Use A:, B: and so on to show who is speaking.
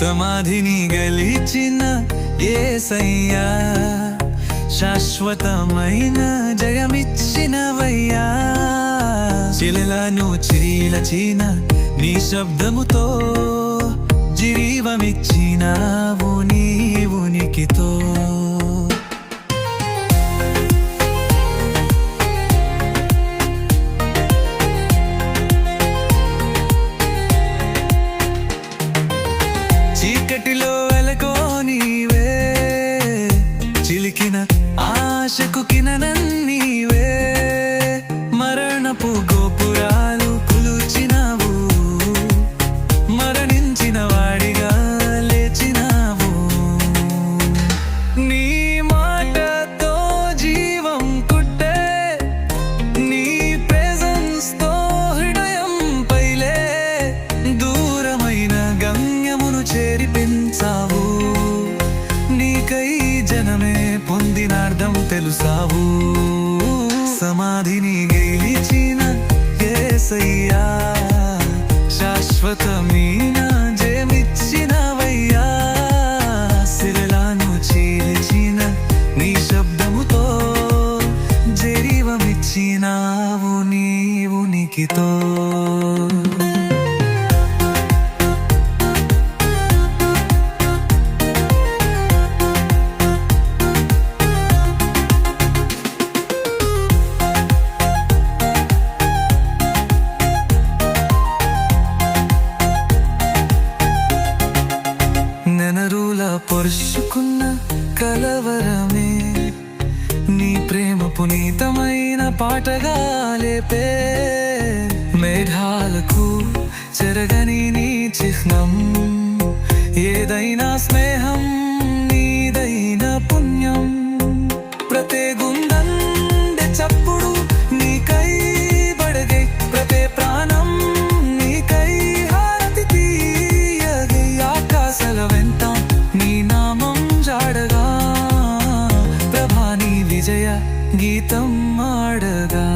A: సమాధిని గలిచిన ఏసయ్యా శాశ్వతమైన జయమిచ్చినవయ్యా. శిలను చీలచిన నీ శబ్దముతో జీవమిచ్చినావు నీ ఉనికితో ఆశకు కిననన్నీవే మరణపు తెలుసావు. సమాధిని గెలిచిన ఏసయ్యా. శాశ్వతమైన జయమిచ్చినవయ్యా. శిలలాను చీల్చిన నీ శబ్దముతో జీవమిచ్చినావు నీవు నికితో కలవరమే. నీ ప్రేమ పునీతమైన పాటగా లేపే. మేఘాలకు చెరగని నీ చిహ్నం. ఏదైనా స్నేహం గీతం ఆడగా